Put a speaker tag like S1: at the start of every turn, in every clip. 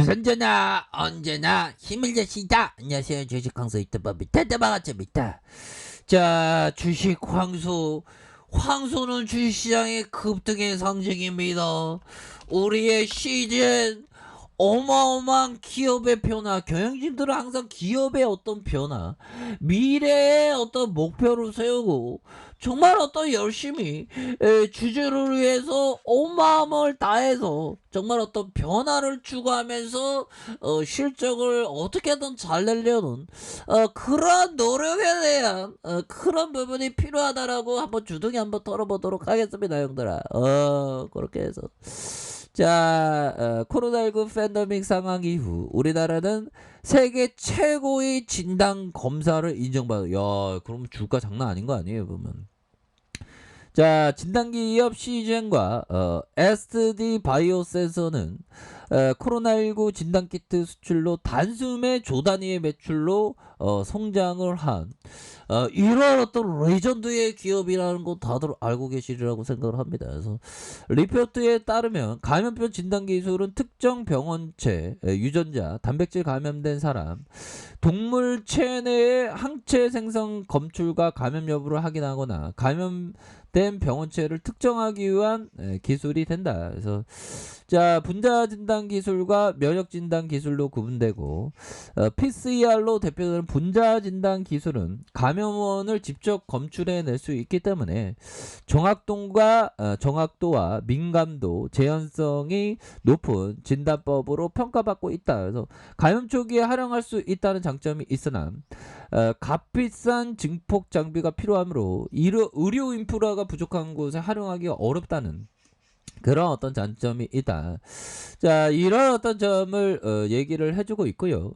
S1: 두산전화 언제나 힘을 내시다. 안녕하세요. 주식 황소 이트법이 대대방아점입니다. 자, 주식 황소. 황소는 주식시장의 급등의 상징입니다. 우리의 시즌 어마어마한 기업의 변화, 경영진들은 항상 기업의 어떤 변화, 미래의 어떤 목표를 세우고 정말 어떤 열심히 에, 주주를 위해서 온 마음을 다해서 정말 어떤 변화를 추구하면서 어, 실적을 어떻게든 잘 내려는 어, 그런 노력에 대한 어, 그런 부분이 필요하다라고 한번 주둥이 한번 털어보도록 하겠습니다, 형들아. 어, 그렇게 해서. 자, 어, 코로나19 팬데믹 상황 이후 우리나라는 세계 최고의 진단 검사를 인정받아. 야, 그럼 주가 장난 아닌 거 아니에요, 보면. 자, 진단기업 시젠과 어, SD 바이오 센서는 어, 코로나19 진단키트 수출로 단숨에 조 단위의 매출로 어, 성장을 한 어, 이런 어떤 레전드의 기업이라는 거 다들 알고 계시리라고 생각을 합니다. 그래서 리포트에 따르면 감염병 진단 기술은 특정 병원체 에, 유전자 단백질 감염된 사람 동물 체내의 항체 생성 검출과 감염 여부를 확인하거나 감염 된 병원체를 특정하기 위한 에, 기술이 된다. 그래서 자 분자 진단 기술과 면역 진단 기술로 구분되고 어, PCR로 대표되는 분자 진단 기술은 감염원을 직접 검출해낼 수 있기 때문에 정확도가 어, 정확도와 민감도, 재현성이 높은 진단법으로 평가받고 있다. 그래서 감염 초기에 활용할 수 있다는 장점이 있으나 어, 값비싼 증폭 장비가 필요하므로 의료 인프라가 부족한 곳에 활용하기가 어렵다는 그런 어떤 장점이 있다. 자, 이런 어떤 점을 어, 얘기를 해주고 있고요.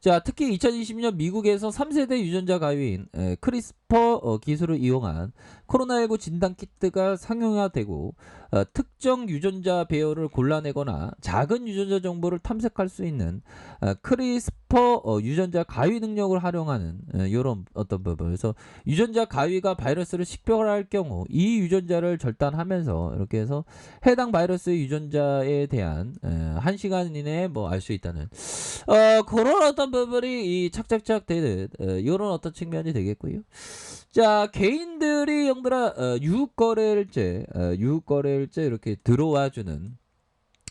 S1: 자, 특히 2020년 미국에서 3세대 유전자 가위인 에, 크리스퍼 어, 기술을 이용한 코로나19 진단 키트가 상용화되고 어, 특정 유전자 배열을 골라내거나 작은 유전자 정보를 탐색할 수 있는 어, 크리스퍼 어, 유전자 가위 능력을 활용하는 이런 어떤 부분. 그래서 유전자 가위가 바이러스를 식별할 경우 이 유전자를 절단하면서 이렇게 해서 해당 바이러스 유전자에 대한 에, 한 시간 이내에 뭐 알 수 있다는 어, 그런 어떤 부분이 이 착착착 되는 어, 이런 어떤 측면이 되겠고요. 자 개인들이 형들아 어, 유거래일제 어, 유거래일제 이렇게 들어와주는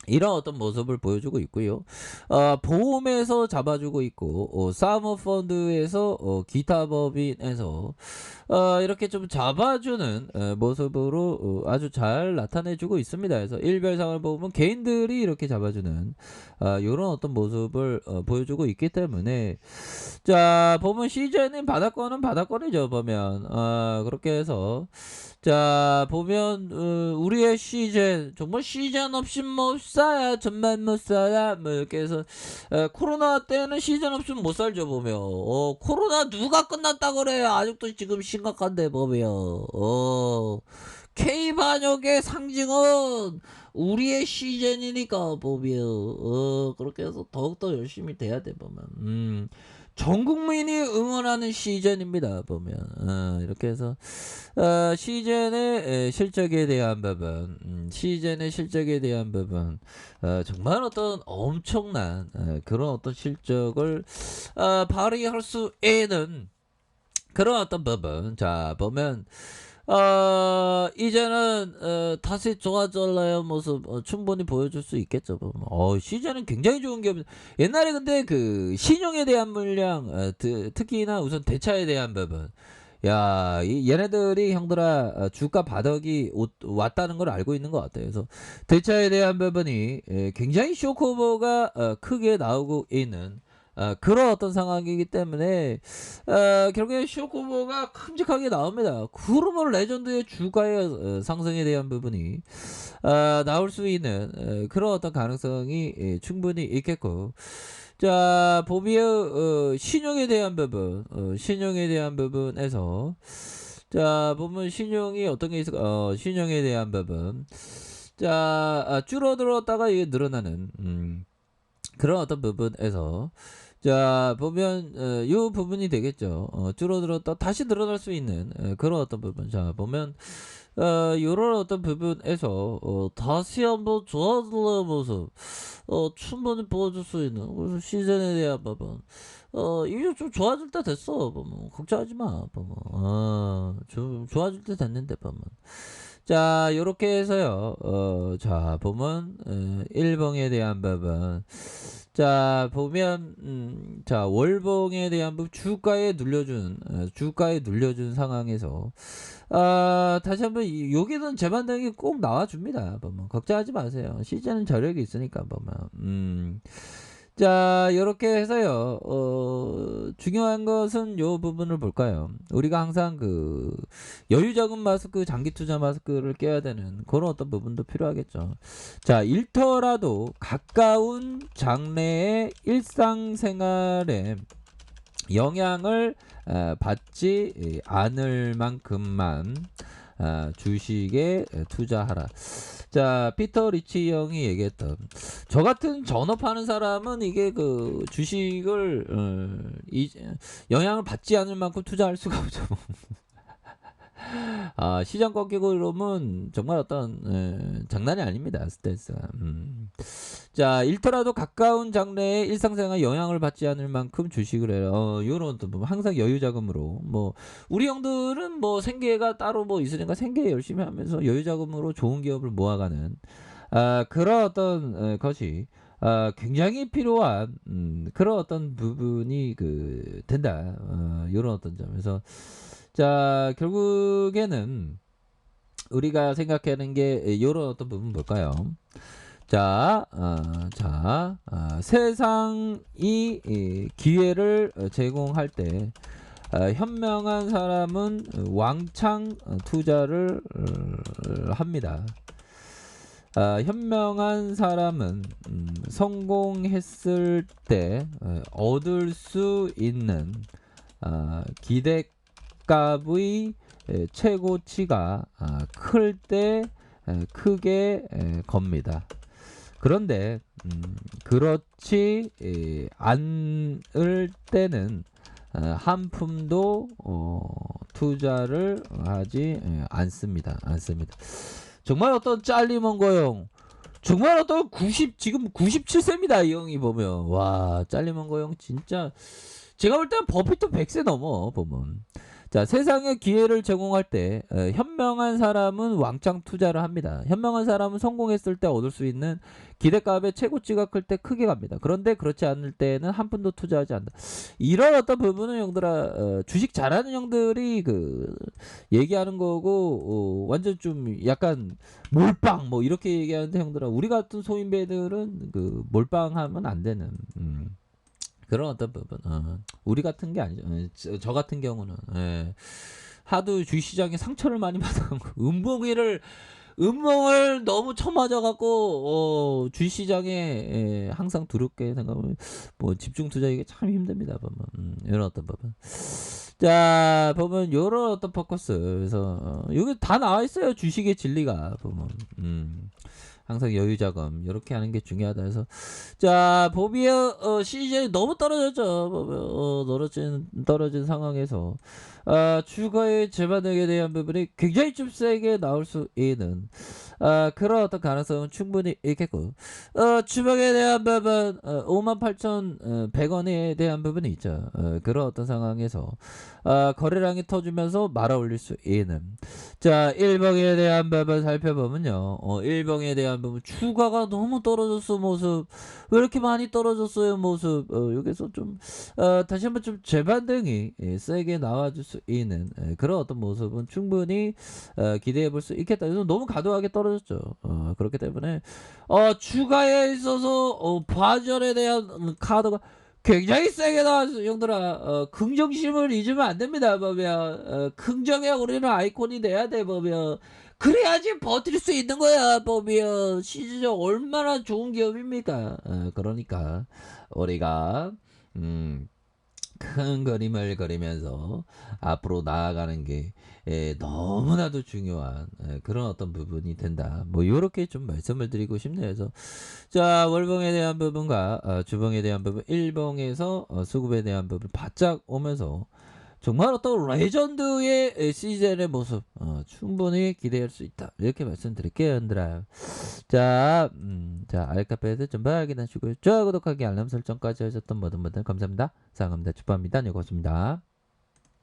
S1: 이런 어떤 모습을 보여주고 있고요. 어, 보험에서 잡아주고 있고 어, 사모펀드에서 어, 기타 법인에서 어, 이렇게 좀 잡아주는 어, 모습으로 어, 아주 잘 나타내주고 있습니다. 그래서 일별상을 보면 개인들이 이렇게 잡아주는 어, 이런 어떤 모습을 어, 보여주고 있기 때문에 자 보면 시즌은 바닥권은 바닥권이죠 보면 어, 그렇게 해서 자 보면 어, 우리의 시즌 정말 시즌 없이 못 살아 정말 못 살아 뭐 이렇게 해서 에, 코로나 때는 시즌 없으면 못 살죠 보면. 어 코로나 누가 끝났다 그래요 아직도 지금 심각한데 보면. 어 K 반역의 상징은 우리의 시즌이니까 보면. 어 그렇게 해서 더욱더 열심히 돼야 돼 보면. 음. 전 국민이 응원하는 시즌입니다 보면. 어, 이렇게 해서 어, 시즌의 에, 실적에 대한 부분 음, 시즌의 실적에 대한 부분 어, 정말 어떤 엄청난 어, 그런 어떤 실적을 어, 발휘할 수 있는 그런 어떤 부분. 자 보면 어, 이제는, 어, 다시 좋아질라의 모습, 어, 충분히 보여줄 수 있겠죠. 보면. 어, 시즌은 굉장히 좋은 기업입니다. 옛날에 근데 그, 신용에 대한 물량, 어, 드- 특히나 우선 대차에 대한 부분. 야, 이 얘네들이 형들아, 어, 주가 바닥이 오- 왔다는 걸 알고 있는 것 같아요. 그래서 대차에 대한 부분이 예, 굉장히 쇼크오버가 어, 크게 나오고 있는 어, 그런 어떤 상황이기 때문에 어, 결국에 쇼크오버가 큼직하게 나옵니다. 그러면 레전드의 주가의 어, 상승에 대한 부분이 어, 나올 수 있는 어, 그런 어떤 가능성이 예, 충분히 있겠고 자 보비의 어, 신용에 대한 부분 어, 신용에 대한 부분에서 자 보면 신용이 어떤 게 있을까 어, 신용에 대한 부분 자 아, 줄어들었다가 이게 늘어나는 음, 그런 어떤 부분에서. 자 보면 어, 이 부분이 되겠죠. 어, 줄어들었다 다시 늘어날 수 있는 어, 그런 어떤 부분. 자 보면 어, 이런 어떤 부분에서 어, 다시 한번 좋아지는 모습 어, 충분히 보여줄 수 있는 시즌에 대한 부분 어, 이제 좀 좋아질 때 됐어 보면. 걱정하지 마 보면. 어, 좀 좋아질 때 됐는데 보면 자 요렇게 해서요. 어, 자 보면 어, 일봉에 대한 부분 자 보면 음, 자 월봉에 대한 부분 주가에 눌려준 어, 주가에 눌려준 상황에서. 아 다시 한번 이- 여기는 재반등이 꼭 나와 줍니다 보면 걱정하지 마세요. 시즌은 저력이 있으니까 보면 음. 자 이렇게 해서요. 어 중요한 것은 요 부분을 볼까요? 우리가 항상 그 여유 자금 마스크 장기 투자 마스크를 껴야 되는 그런 어떤 부분도 필요하겠죠. 자 일터라도 가까운 장래의 일상생활에 영향을 어, 받지 않을 만큼만 어, 주식에 투자하라. 자, 피터 리치 형이 얘기했던 저 같은 전업하는 사람은 이게 그 주식을 어, 이, 영향을 받지 않을 만큼 투자할 수가 없죠. 아, 시장 꺾이고 이러면 정말 어떤 에, 장난이 아닙니다. 스탠스가. 음. 자, 일터라도 가까운 장래의 일상생활 영향을 받지 않을 만큼 주식을 해라. 어, 요런 또 항상 여유 자금으로 뭐 우리 형들은 뭐 생계가 따로 뭐 있으니까 생계 열심히 하면서 여유 자금으로 좋은 기업을 모아가는 아, 그런 어떤 에, 것이 아, 굉장히 필요한 음, 그런 어떤 부분이 그 된다. 어, 요런 어떤 점에서 자, 결국에는 우리가 생각하는 게 이런 어떤 부분 볼까요? 자, 어, 자, 어, 세상이 이 기회를 어, 제공할 때 어, 현명한 사람은 왕창 어, 투자를 어, 합니다. 아, 현명한 사람은 음, 성공했을 때 어, 얻을 수 있는 아, 기대 값의 에, 최고치가 아, 클때 크게 에, 겁니다. 그런데 음, 그렇지 에, 않을 때는 어, 한 푼도 어, 투자를 하지 에, 않습니다. 않습니다. 정말 어떤 짤리먼 거형 정말 어떤 90 지금 97세입니다 이 형이 보면 와 짤리먼 거형 진짜 제가 볼 때는 버핏도 100세 넘어 보면 자 세상에 기회를 제공할 때 어, 현명한 사람은 왕창 투자를 합니다. 현명한 사람은 성공했을 때 얻을 수 있는 기대값의 최고치가 클 때 크게 갑니다. 그런데 그렇지 않을 때는 한 푼도 투자하지 않는다. 이런 어떤 부분은 형들아 어, 주식 잘하는 형들이 그 얘기하는 거고 어, 완전 좀 약간 몰빵 뭐 이렇게 얘기하는데 형들아 우리 같은 소인배들은 그 몰빵하면 안 되는 음, 그런 어떤 부분 어, 우리 같은 게 아니죠. 어, 저, 저 같은 경우는 예. 하도 주시장에 상처를 많이 받아갖고 음봉이를 음봉을 너무 쳐맞아 갖고 어, 주시장에 예, 항상 두렵게 생각하면 뭐 집중 투자 이게 참 힘듭니다 보면. 음, 이런 어떤 부분. 자 보면 요런 어떤 포커스. 그래서 어, 여기 다 나와 있어요 주식의 진리가 보면. 음, 항상 여유 자금 이렇게 하는 게 중요하다 해서. 자 보비의 어, 시즌이 너무 떨어졌죠. 어, 떨어진 떨어진 상황에서. 아, 주가의 재반응에 대한 부분이 굉장히 좀 세게 나올 수 있는 아, 그런 어떤 가능성은 충분히 있겠고 어, 주방에 대한 부분 어, 58,100원에 대한 부분이 있죠. 어, 그런 어떤 상황에서 아, 거래량이 터지면서 말아 올릴 수 있는. 자 일봉에 대한 부분 살펴보면요. 어, 일봉에 대한 부분 주가가 너무 떨어졌어 모습. 왜 이렇게 많이 떨어졌어요 모습? 어, 여기서 좀 어, 다시 한번 좀 재반등이 예, 세게 나와줄 수 있는 예, 그런 어떤 모습은 충분히 어, 기대해 볼 수 있겠다. 그래서 너무 과도하게 떨어 졌죠. 어, 그렇기 때문에 어, 주가에 있어서 어, 바전에 대한 음, 카드가 굉장히 세게 나왔어, 형들아. 어, 긍정심을 잊으면 안 됩니다, 보면. 어, 긍정의 우리는 아이콘이 돼야 돼, 보면. 그래야지 버틸 수 있는 거야, 보면. 시즈적 얼마나 좋은 기업입니까? 어, 그러니까, 우리가, 음, 큰 그림을 그리면서 앞으로 나아가는 게 예, 너무나도 중요한 예, 그런 어떤 부분이 된다. 뭐 이렇게 좀 말씀을 드리고 싶네요. 그래서 자 월봉에 대한 부분과 어, 주봉에 대한 부분, 일봉에서 어, 수급에 대한 부분 바짝 오면서 정말 어떤 레전드의 시즌의 모습 어, 충분히 기대할 수 있다. 이렇게 말씀드릴게요 여러분들아 자, 음, 자 알카페에서 좀 확인하시고요 좋아요 구독하기 알람 설정까지 하셨던 모든 분들 감사합니다. 사랑합니다. 축복합니다. 네 고맙습니다